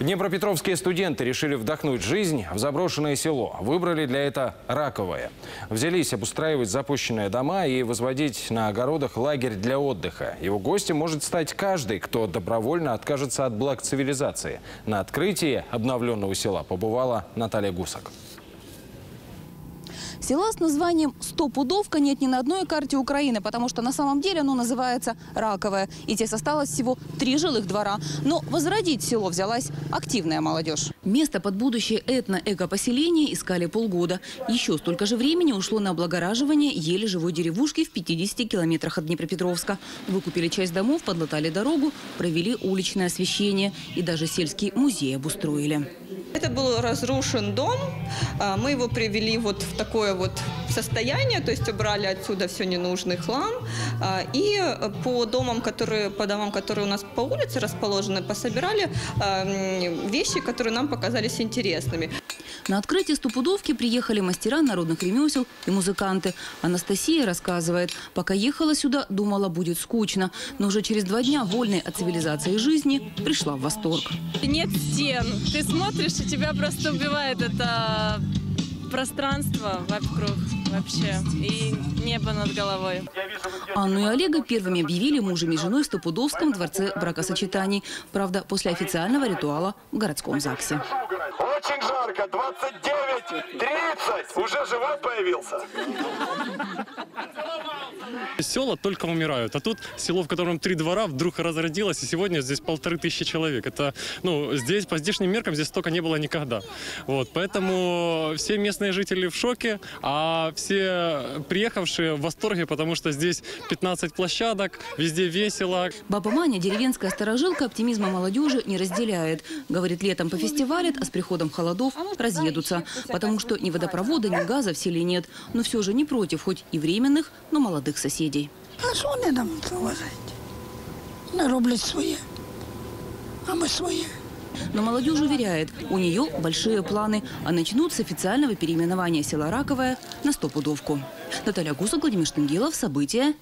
Днепропетровские студенты решили вдохнуть жизнь в заброшенное село. Выбрали для этого Раковое. Взялись обустраивать запущенные дома и возводить на огородах лагерь для отдыха. Его гостем может стать каждый, кто добровольно откажется от благ цивилизации. На открытии обновленного села побывала Наталья Гусак. Села с названием «Стопудовка» нет ни на одной карте Украины, потому что на самом деле оно называется Раковое. И здесь осталось всего три жилых двора. Но возродить село взялась активная молодежь. Место под будущее этно-эко-поселение искали полгода. Еще столько же времени ушло на облагораживание еле живой деревушки в 50 километрах от Днепропетровска. Выкупили часть домов, подлатали дорогу, провели уличное освещение и даже сельский музей обустроили. Это был разрушен дом, а, мы его привели вот в такое вот состояние, то есть убрали отсюда все ненужный хлам, а, и по домам, которые, по домам, которые у нас по улице расположены, пособирали а, вещи, которые нам показались интересными. На открытие стопудовки приехали мастера народных ремесел и музыканты. Анастасия рассказывает, пока ехала сюда, думала, будет скучно. Но уже через два дня вольной от цивилизации жизни пришла в восторг. нет стен. Ты смотришь, и тебя просто убивает это пространство вокруг вообще и небо над головой. Анну и Олега первыми объявили мужем и женой в Стопудовском дворце бракосочетаний. Правда, после официального ритуала в городском ЗАГСе. Очень жарко, 29, 30, уже живот появился. Села только умирают, а тут село, в котором три двора, вдруг разродилось, и сегодня здесь полторы тысячи человек. Это, ну, здесь по здешним меркам здесь столько не было никогда. Вот, поэтому все местные жители в шоке, а все приехавшие в восторге, потому что здесь 15 площадок, везде весело. Баба Маня, деревенская сторожилка, оптимизма молодежи не разделяет. Говорит, летом пофестивалят, а с приходом холодов разъедутся. Потому что ни водопровода, ни газа в селе нет. Но все же не против, хоть и временных, но молодых соседей. А що вони нам заважають? Вони роблять своє, а ми своє. Но молодежь уверяет, у нее большие планы, а начнут с официального переименования села Раковое на Стопудовку. Наталья Гусак, Владимир Штангелов. События.